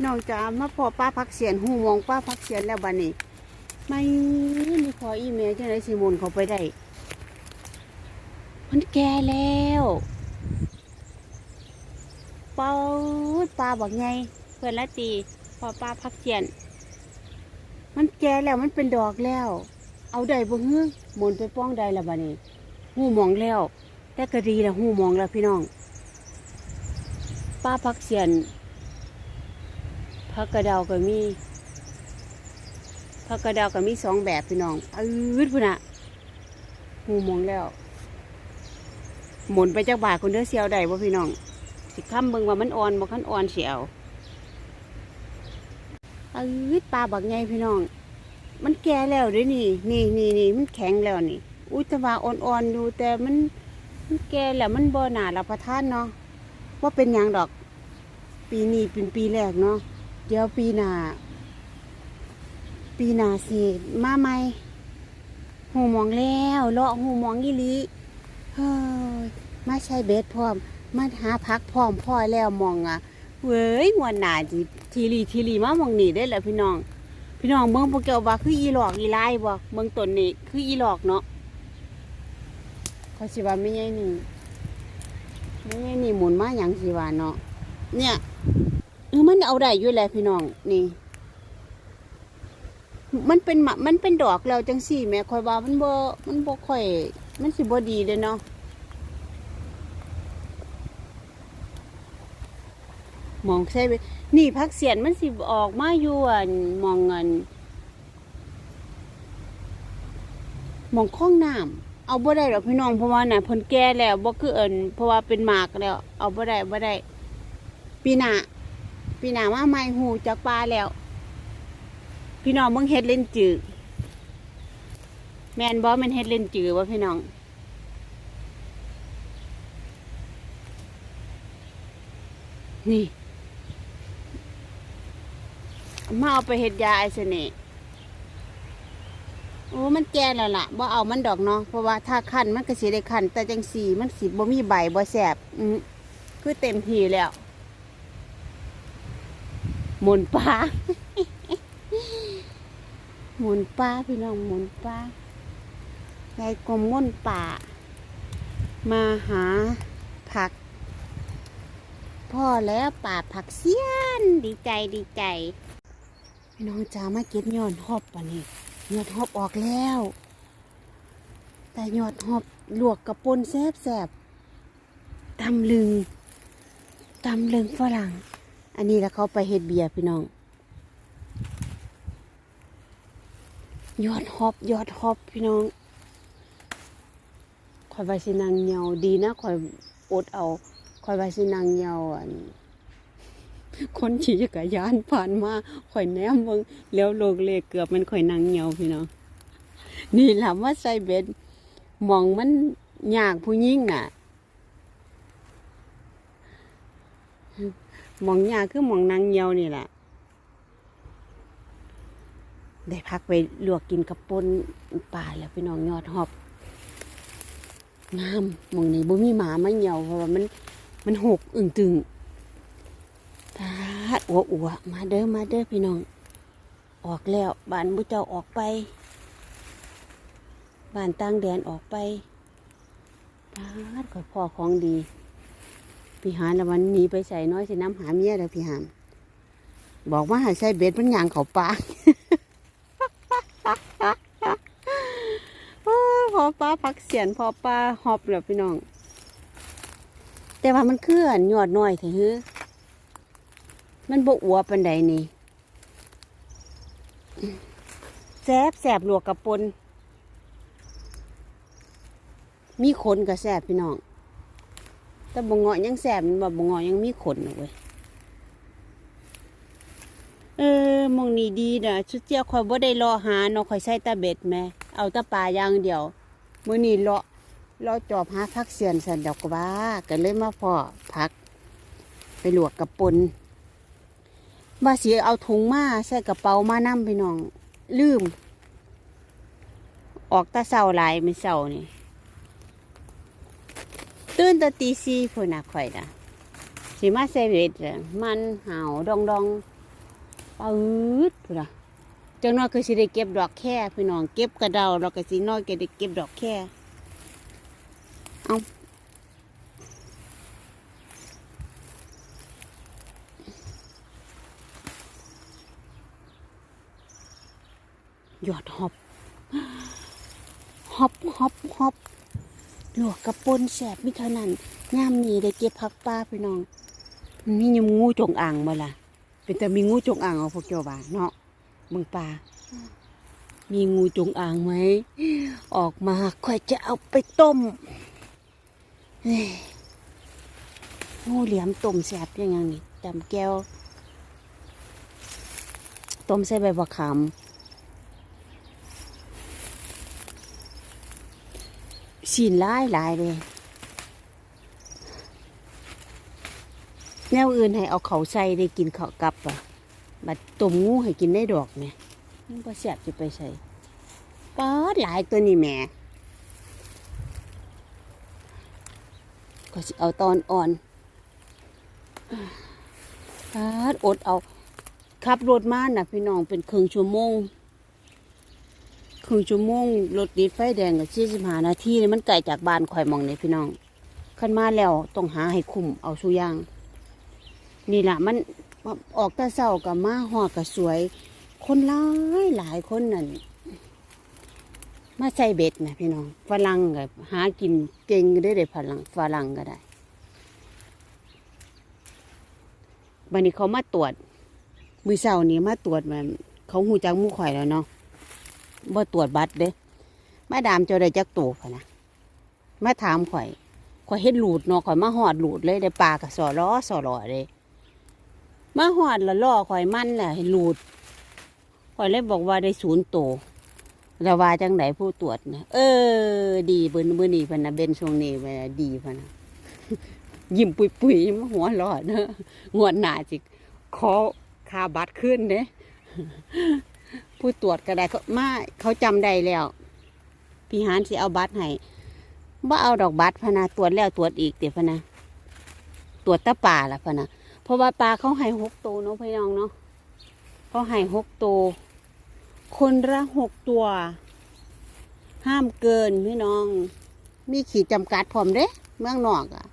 พี่น้องจ๋ามาพอป้าพักเสียนหูมองป้าพักเสียนแล้วบัดนี้ไม่มีขออีเมลจังไดสิมนเขาไปได้ มันแก่แล้วเป้าปลาบอกไงเพื่อนละตีพอป้าพักเสียน มันแก่แล้วมันเป็นดอกแล้ว เอาได้บ่ฮึหมุนไปป้องได้ล้วบัดนี้หูมองแล้วแต่ก็ดีล้วหูมองแล้วพี่น้องป้าพักเสียน พักกระเดาก็มีพักกระเดาก็มีสองแบบพี่น้องอืดพุ่นน่ะหูมองแล้ว หมุนไปจากบาทคนเด้อเสียวได้บ่พี่น้อง สิค้ำเบิ่งว่ามันอ่อนบ่คันอ่อนเสียวอืดปลาบักไงพี่น้อง มันแก่แล้วด้วยนี่ นี่นี่นี่มันแข็งแล้วนี่ อุ้ยแต่ว่าอ่อนๆอยู่แต่มัน มันแก่แล้วมันบ่หนารับประทานเนาะว่าเป็นหยังดอก ปีนี้เป็นปีแรกเนาะ เดี๋ยวปีหน้าปีหน้าสิมาใหม่หูมองแล้วเลาะหูมองอีหลีเฮ้ยมาใช้เบ็ดพร้อมมาหาพักพร้อมพ่อแล้วมองอะเว้ยงวนหนาทีทีรีทีรีมามองนี่ได้แหละพี่น้อง พี่น้องเบิ่งพวกเกียวว่าคืออีหลอกอีไลายบ่เบิ่งต้นนี่คืออีหลอกเนาะเขาสิว่าไม่ใช่นี่ไม่ใช่นี่หมุนมาหยังสิว่าเนาะเนี่ย เอาได้อยู่แหละพี่น้องนี่ มันเป็นหมะมันเป็นดอกแล้วจังสี่แม่คอยว่ามันบ่มันบ่ค่อย มันสิบ่ดีเด้เนาะมองใช่ไปนี่พักเสียนมันสิออกมาอยู่อันมองเงินมองข้องน้ำเอาบ่ได้หรอกพี่น้องเพราะว่าน่ะเพิ่นแก่แล้วบ่คือเอิ้นเพราะว่าเป็นหมากแล้ว เอาบ่ได้บ่ได้ ปีหน้า ปีหน้ามาใหม่หูจากปลาแล้ว พี่น้องมึงเฮ็ดเล่นจือแมนบ่แม่นเฮ็ดเล่นจือบ่พี่น้องนี่มาเอาไปเฮ็ดยาไอเสน่ห์โอ้ มันแก่แล้วล่ะบ่เอามันดอกเนาะ เพราะว่าถ้าคันมันก็สิได้คันแต่จังสีมันสิบ่มีใบบ่แสบ อือคือเต็มทีแล้ว หมุนปลาหมุนปลาพี่น้องหมุนปลายายกลมม่นป่า มาหาผัก พ่อแล้วป่าผักเสี้ยน ดีใจดีใจ พี่น้องจ้ามาเก็บยอดฮอบปะนี่ยอดฮอบออกแล้ว แต่ยอดฮอบลวกกับปนแซบแซบตำลึงตำลึงฝรั่ง อันนี้แล้วเขาไปเฮ็ดเบียร์พี่น้อง ยอดฮอบยอดฮอบพี่น้องคอยไปสินางเหยาดีนะคอยอดเอาคอยไปสินางเหยาอันคนขี่จักรยานผ่านมาข่อยแนมเบิ่งแล้วโลกเลกเกือบมันข่อยนางเหยาพี่น้องนี่ล่ะว่าใส่เบ็ดมองมันยากผู้ยิ่งน่ะ หมองยาคือหมองนางเหยานี่แหละได้พักไปลวกกินกับปนป่าแล้วพี่น้องยอดหอบงามหมองนี้บ่มีหมามาเหี่ยวเพราะว่ามันมันหกอึ่งตึงตาอัวอัวๆมาเด้อมาเด้อพี่น้อง ออกแล้วบ้านบุเจ้าออกไปบ้านต่างแดนออกไปตาดก็พ่อของดี พี่หานละวันนี้ไปใส่น้อยสิน้ำหาเมียแล้วพี่หานบอกว่าให้ใส่เบ็ดมันยางเขาปลาพอป้าพักเสียนพอป้าหอบเลยพี่น้อง แต่ว่ามันเคลื่อนยอดน้อยเถอะฮือมันบกอัวปันใดนี่แซบแสบหลวกกับปนมีขนกับแสบพี่น้อง แต่บงเงาะยังแสบมันบอกบงเงาะยังมีขนเว้ยเออมองนี่ดีนะชุดเจียคอยบ่ได้รอหาเนาะคอยใส่ตาเบ็ดแม่เอาตาปลาอย่างเดียวมื้อนี้เลาะเลาะจอบหาพักเสียนสันดอกว่าก็เลยมาพอพัก ไปลวกกับปนว่าสิเอาถุงมาใส่กระเป๋ามานํพี่น้อง ลืม ออกตาเศร้าหลายไม่เศร้านี่ ตื่นแตาตีสี่พุ่นน่ะข่อยน่ะสิมาใส่เบ็ดน่ะมันเห่าดองดองปืดพุ่นน่ะจังน้อยก็สิได้เก็บดอกแค่พี่น้องเก็บกระเดาแล้วก็สิน้อยก็ได้เก็บดอกแค่เอาหยอดหอบหอบหอบหอบ หลวกกระปนแสบมิเท่านั้นย่ามนี้ได้เก็บผักป้าพี่น้องมันมียมงูจงอ่างบ่ล่ะ เป็นแต่มีงูจงอ่างเอาพวกเจ้าบ้าเนาะมึงปลามีงูจงอ่างไหม ออกมาค่อยจะเอาไปต้มงูเหลี่ยมต้มแสบยังไงนี่จำแก้วต้มใส่ใบบักขาม สีนหลายหลายเลยแนวอื่นให้เอาเขาใส่ได้กินเขากลับอะบัดต้มงูให้กินได้ดอกไหมมันก็แสบจะไปใส่ป๊อดหลายตัวนี่แหม่ก็สิเอาตอนอ่อนปอดอดเอาขับรถมาน่ะพี่น้องเป็นครึ่งชั่วโมง ครึ่งชั่วโมงรถติดไฟแดงกับสี่สิบห้านาทีนี่มันไกลจากบ้านข่อยมองนี่พี่น้องขึ้นมาแล้วต้องหาให้คุ้มเอาสุอยาง นี่แหละมันออกต่เศร้ากับมาหอกับสวย คนหลายหลายคนนั่นมาใส่เบ็ดนะพี่น้องฝรั่งกับหากินเก่งได้เลยฝรั่งฝรั่งก็ได้บันนี้เขามาตรวจมือเศร้านี้มาตรวจมันเขาหูจักมูข่อยแล้วเนาะ บ่ตรวจบัตรเด้มาดามเจ้าได้จักตัวพะนะมาถามข่อยข่อยเฮ็ดหลูดเนาะข่อยมาหอดหลูดเลยได้ปลากับสอล้อสอลอเลยมาหอดละล่อข่อยมันแหละให้หลูดข่อยเลยบอกว่าได้ศูนย์โตวแล้วว่าจังไหนผู้ตรวจนะเออ ดีเบิ้นมือนี่พนะเบนช่วงนี้พนะดีพนะยิ้มปุยปุยมาหัวรอดเนอะงวดหนาจิขอค่าบัตรขึ้นเด้ ผู้ตรวจก็ได้เขามาเขาจำได้แล้วพี่หานสิเอาบัตรให้บ่าเอาดอกบัตรพนะตรวจแล้วตรวจอีกเดี๋ยวพนะตรวจตะป่าละพนะเพราะว่าปลาเขาให้หกตัวเนาะพี่น้องเนาะเขาให้หกตัวคนละหกตัว ห้ามเกินพี่น้อง มีขีดจำกัดพร้อมเด้ เมืองนอกอะ่ะ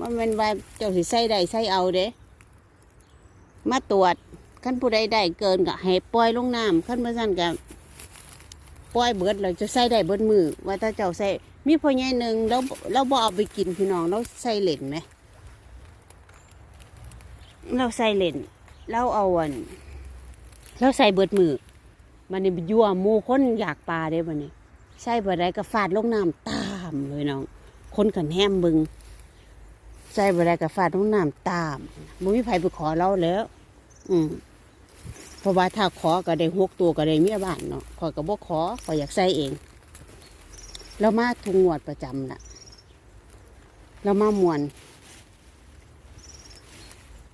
มันเป็นว่าเจ้าสิใส่ได้ใส่เอาเด้ มาตรวจ ขั้นผู้ใดได้เกินก็ให้ปล่อยลงน้ำขั้นเมื่อสั้นก็ปล่อยเบิดเราจะใส่ได้เบิดมือ ว่าถ้าเจ้าใส่มีพ่อใหญ่หนึ่งแล้วเราบ่เอาไปกินพี่น้องเราใส่เหล่นไหมเราใส่เลนเราเอาอันเราใส่เบิดมือมันนี่ยั่วมูคนอยากปลาเด้บันนี้ใส่เบิดไรก็ฟาดลงน้ำตามเลยน้องคนกันแฮมบึงใส่เบิดไรก็ฟาดลงน้ำตามบ่มีไผไปขอเราแล้ว อืม เพราะว่าถ้าขอก็ได้หกตัวก็ได้เมียบ้านเนาะขอยก็บ่ขอขอยอยากใส่เอง เรามาทุกงวดประจำล่ะ เรามามวน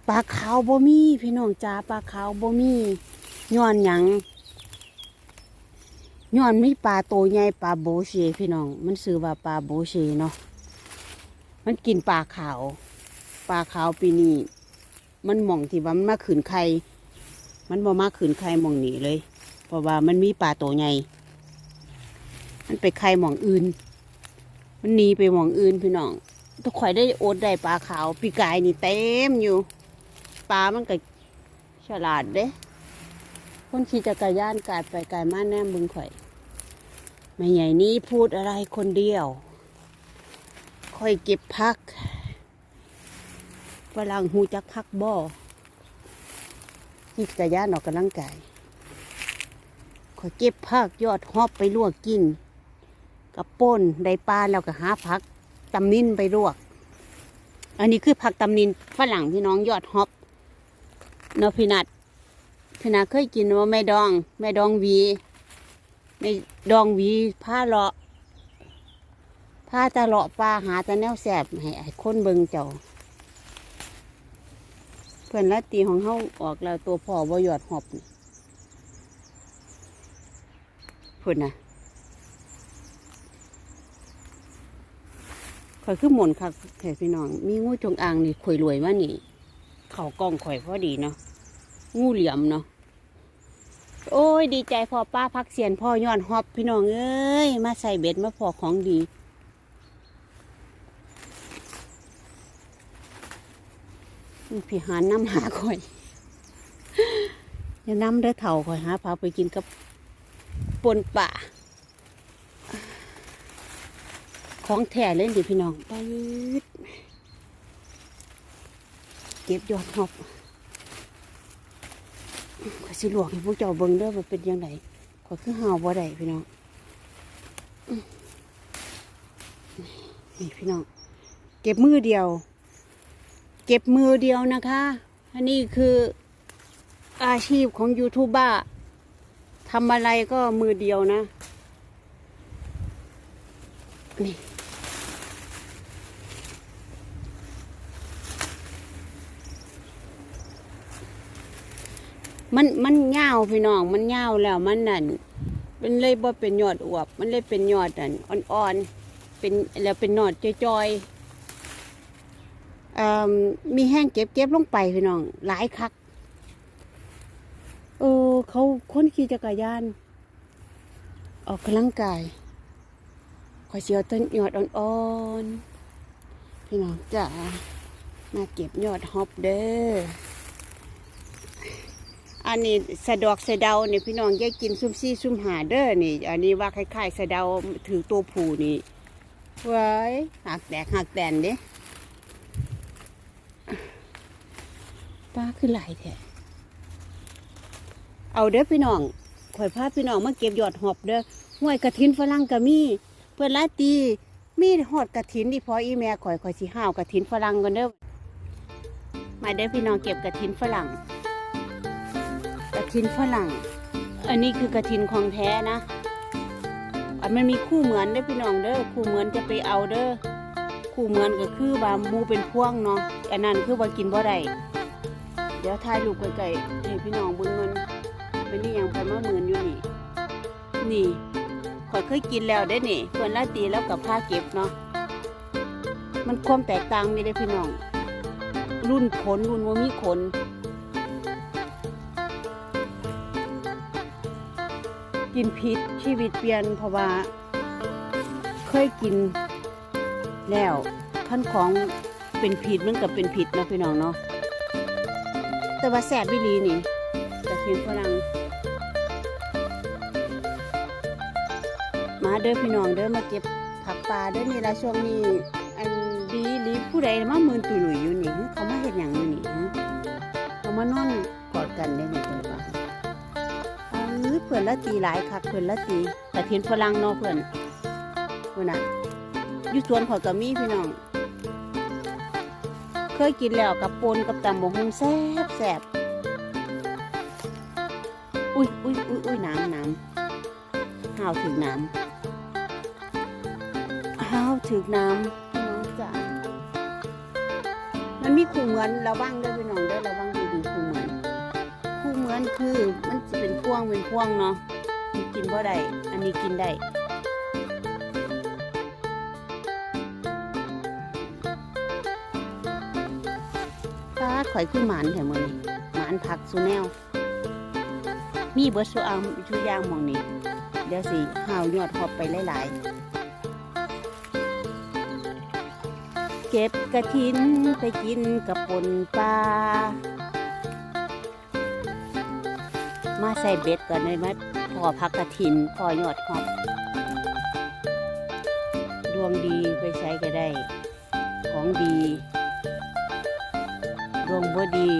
ปลาขาวบ่มีพี่น้องจ้าปลาขาวบ่มีย้อนหยังย้อนมีปลาโตใหญ่ปลาโบเชพี่น้อง มันซื้อว่าปลาโบเชเนาะมันกินปลาขาว ปลาขาวปีนี้มันหม่องที่ว่ามันมาขืนไข่ มันบ่มาขืนไข่มองนี้เลย เพราะว่ามันมีปลาโตใหญ่ มันไปไข่มองอื่น มันหนีไปมองอื่นพี่น้องทุกข่อยได้โอดได้ปลาขาว ปีกายนี่เต็มอยู่ ปลามันก็ฉลาดเด้คนขี่จักรยานกายไปกายมาแนมบึงข่อยแม่ใหญ่นี้พูดอะไรคนเดียว ค่อยเก็บพักฝรั่งหูจักพักบ่ขี่ จักรยานออกกำลังกายค่อยเก็บพักยอดฮอบไปลวกกินกับป่นได้ปลาแล้วก็หาพักตำนินไปลวก อันนี้คือผักตำนินฝรั่งพี่น้องยอดฮอปเนาะพี่นัดพี่นัดเคยกินว่าแม่ดอง แม่ดองวีแม่ดองวีผ้าเลาะผ้าตะเลาะปลาหาตะแนวแสบให้ไอ้คนเบิงเจ้า เพื่อนละตีของเฮาออกแล้วตัวพ่อบ่ยอดหอบพุ่นนะข่อยคือหมนคักแค่พี่น้อง มีงูจงอางนี่ข่อยรวยมานี่ เขากล้องข่อยพอดีเนาะงูเหลี่ยมเนาะโอ้ย ดีใจพอป้าพักเสียนพ่อย้อนฮอบพี่น้องเอ้ย มาใส่เบ็ดมาพอของดี พี่หานน้ำหาข่อย อย่าน้ำเด้อเถ่าข่อยหาพาไปกินกับปนป่า ของแท้เลยดิพี่น้องไปเก็บยอดหอบข่อยสิลวกให้พวกเจ้าเบิ่งเด้อว่าเป็นยังไงข่อยคือห่าวบ่ได้พี่น้องนี่พี่น้อง เก็บมือเดียว เก็บมือเดียวนะคะอันนี้คืออาชีพของยูทูบเบอร์ทำอะไรก็มือเดียวนะนี่มันมันยาวพี่น้องมันยาวแล้วมันนั่นมันเลยบ่เป็นยอดอวบ มันเลยเป็นยอดนั่นอ่อนๆเป็นแล้วเป็นยอดจอยๆ มีแห้งเก็บเก็บลงไปพี่น้อง หลายคัก เออ เขาคนขี่จักรยาน ออกกำลังกายขอยเสียวต้นยอดอ่อนๆ พี่น้องจ๋ามาเก็บยอดฮอปเด้อ อันนี้สะดอกสะเดาเนี่ยพี่น้องแยกกินซุ่มซี่ซุ่มหาเด้อนี่ อันนี้ว่าคล้ายๆสะเดาถือตัวผูนี่เว้ยหักแตกหักแตนเด้ ป้าคือหลายแท้เอาเด้อพี่น้องข่อยพาพี่น้องมาเก็บยอดหอบเด้อห้วยกระถินฝรั่งก็มีเพื่อนลาตีมีหอดกระถินที่พออีแม่ข่อยข่อยสิห้าวกระถินฝรั่งกันเด้อมาเด้อพี่น้องเก็บกระถินฝรั่งกระถินฝรั่ง อันนี้คือกระถินของแท้นะอันมันมีคู่เหมือนเด้อพี่น้องเด้อคู่เหมือนจะไปเอาเด้อคู่เหมือนก็คือบามูเป็นพ่วงเนาะอันนั้นคือว่ากินบ่ได้ เดี๋ยวถ่ายรูปไกลๆให้พี่น้องเบิ่งเงินเป็นนี่ยังไปมาหมื่นอยู่นี่ นี่ข่อยเคยกินแล้วเด้นี่เพื่อนลาตีแล้วกับผ้าเก็บเนาะมันความแตกต่างมีได้พี่น้อง รุ่นขนรุ่นว่ามีขนกินพิษชีวิตเปลี่ยนเพราะว่า เคยกินแล้วขั้นของเป็นผิดมันกับเป็นผิดนะพี่น้องเนาะ แต่ว่าแสบวิลีนี่แต่เพียนฝรั่งมาเด้อพี่น้องเด้อมาเก็บผักปลาเด้อนี่ละช่วงนี้อันดีหรือผู้ใดมามืนตุยหลุยอยู่นี่เขามาเห็นอย่างนี่ฮะเขามานอนกอดกันได้ไหมเพื่อนว่าเออเพื่อนละตีหลายคักเพื่อนละตีแต่เทียนฝรั่งนาะเพื่อนเพื่อนน่ะอยู่สวนเขอยก็มีพี่น้อง เคยกินแล้วกับปนกับตำบกฮุงแซ่บแซ่บอุ้ยอุ้ยอุ้ยอุ้ยน้ำน้ำห้าวถึงน้ำห้าวถึงน้ำพี่น้องจ๋ามันมีคู่เหมือนระวังเด้วยพี่น้องเด้อระวังดีๆคู่เหมือนคู่เหมือนคือมันจะเป็นพวงเป็นพวงเนาะมันกินบ่ได้อันนี้กินได้ ข่อยคือหมานแถมมือนี้หมานผักสุแนว มีเบิร์สุอามชุอยางมองนี้เดี๋ยวสิห่าวยอดพอบไปหลายๆ เก็บกระถินไปกินกับปนปลา มาใส่เบ็ดก่อนเลยมาพอพักกระถินพอยอดหอบดวงดีไปใช้ก็ได้ ของดี ดวงบ่ดี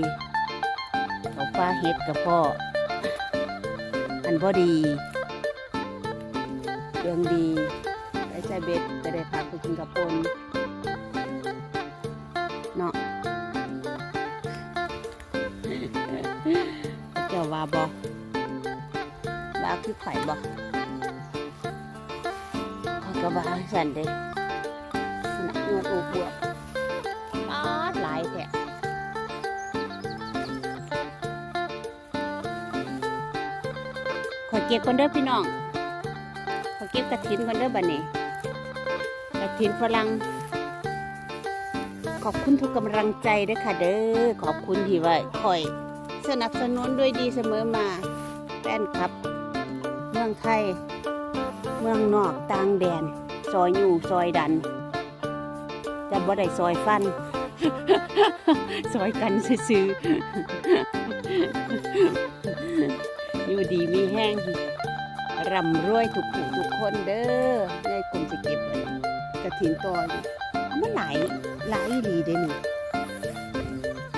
เขาฟ้าเฮ็ดกับพ่ออันบ่ดีดวงดีไปใส่เบ็ดก็ได้พักไปกินกับปนเนาะเจ้าว่าบ่ว่าคือไข่บ่เขาก็ว่าสันเด้ขนาดเงินอูบวก เก็บก่อนเด้อพี่น้องขอเก็บกระถินก่อนเด้อบัดนี้กระถินฝรั่งขอบคุณทุกกำลังใจด้วยค่ะเด้อขอบคุณที่ว่าคอยสนับสนุนด้วยดีเสมอมาไปนคลับ เมืองไทย เมืองนอกต่างแดน ซอยอยู่ซอยดันจะบ่ได้ซอยฟัน ซอยกันซื้อ อยู่ดีมีแห้งร่ำรวยทุกผู้ทุกคนเด้อในกลุ่มสิเก็บกระถินต่ออยู่มันหลายหลายอีหลีเด้นี่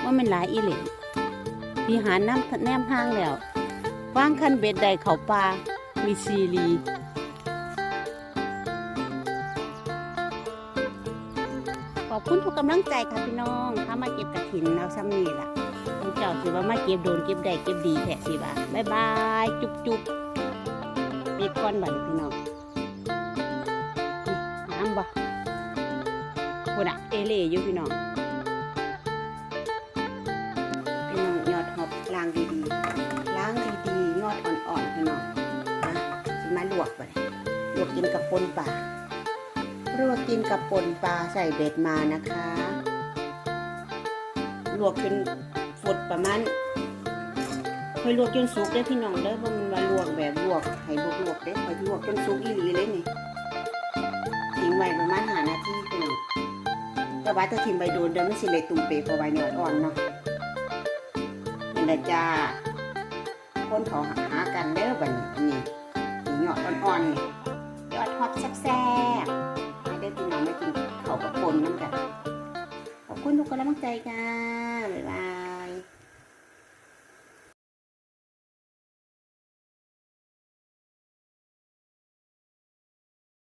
ว่ามันหลายอีหลีพี่หาน้ำแนมห้างแล้วว่างคันเบ็ดใดเขาปลามีซีรีขอบคุณทุกกำลังใจค่ะพี่น้อง ถ้ามาเก็บกระถินเอาซ้ำนี่ล่ะ สิว่ามาเก็บโดนเก็บได้เก็บดีแท้สิว่าบายบายจุ๊บจุ๊บปีก้อนบันพี่น้องน้ำบ่คุณอะเอเล่อยู่พี่น้องพี่น้องยอดหอบล้างดีๆล้างดีๆงอดอ่อนๆพี่น้องนะสิมาลวกไปลวกกินกับปนปลาลวกกินกับป่นปลาใส่เบ็ดมานะคะ ลวกจน ดประมาณคอยลวกจนสุกได้พี่น้องเด้อเพราะมันมาลวกแบบลวกให้ลวกลวกๆได้คอยลวกจนสุกอีหลีเลยนี่ทิ้งไว้ประมาณหานาทีพี่น้องแต่ว่าถ้าทิ้งใบโดนเดินไม่สิเลยตุ่มเปรย์เพราะใบหน่อยอ่อนเนาะนี่แหละจ้าคนเขาหากันเด้อบัดนี้นี่หยอดอ่อนๆนี่ยอดฮอตแซ่บๆให้ได้พี่น้องได้กินเขาวกับปนน้ำกันขอบคุณทุกคนและมั่งใจค่ะบ๊ายบาย